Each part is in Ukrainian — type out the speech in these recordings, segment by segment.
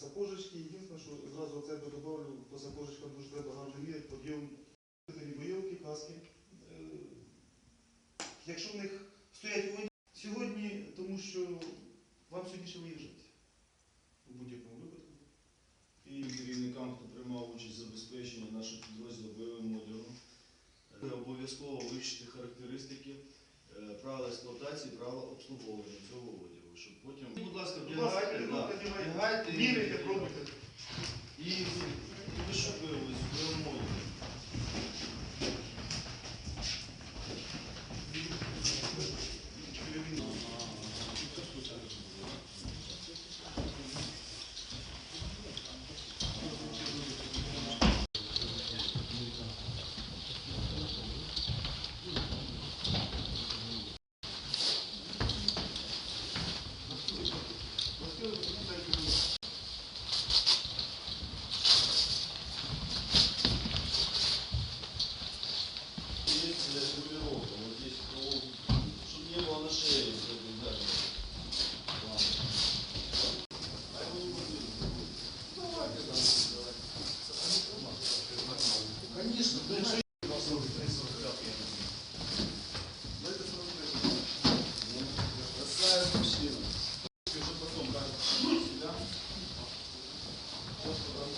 Сапожечки, єдине, що одразу це додавлю, по сапожечкам дуже треба гарно мірять, подйом бойовки, каски. Е, якщо в них стоять воді сьогодні, тому що вам сьогодні виїжджати в будь-якому випадку. І керівникам, хто приймав участь забезпечення забезпеченні нашого підрозділу бойовим одягом, е, обов'язково вивчити характеристики е, правила експлуатації, правила обслуговування цього Міряйте, пробуйте.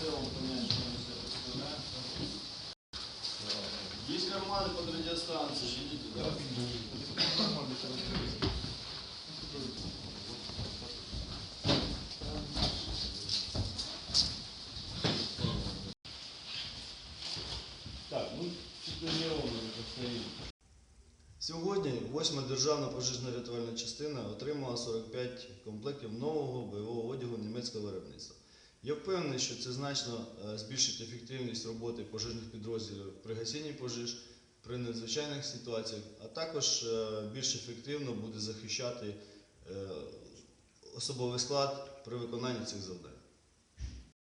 Целом понять, что. Есть карманы под радиостанцией, видите, да? Ну. Сьогодні 8-ма державна пожежна рятувальна частина отримала 45 комплектів нового бойового одягу німецького виробництва. Я впевнений, що це значно е, збільшить ефективність роботи пожежних підрозділів при гасінні пожеж, при надзвичайних ситуаціях, а також е, більш ефективно буде захищати е, особовий склад при виконанні цих завдань.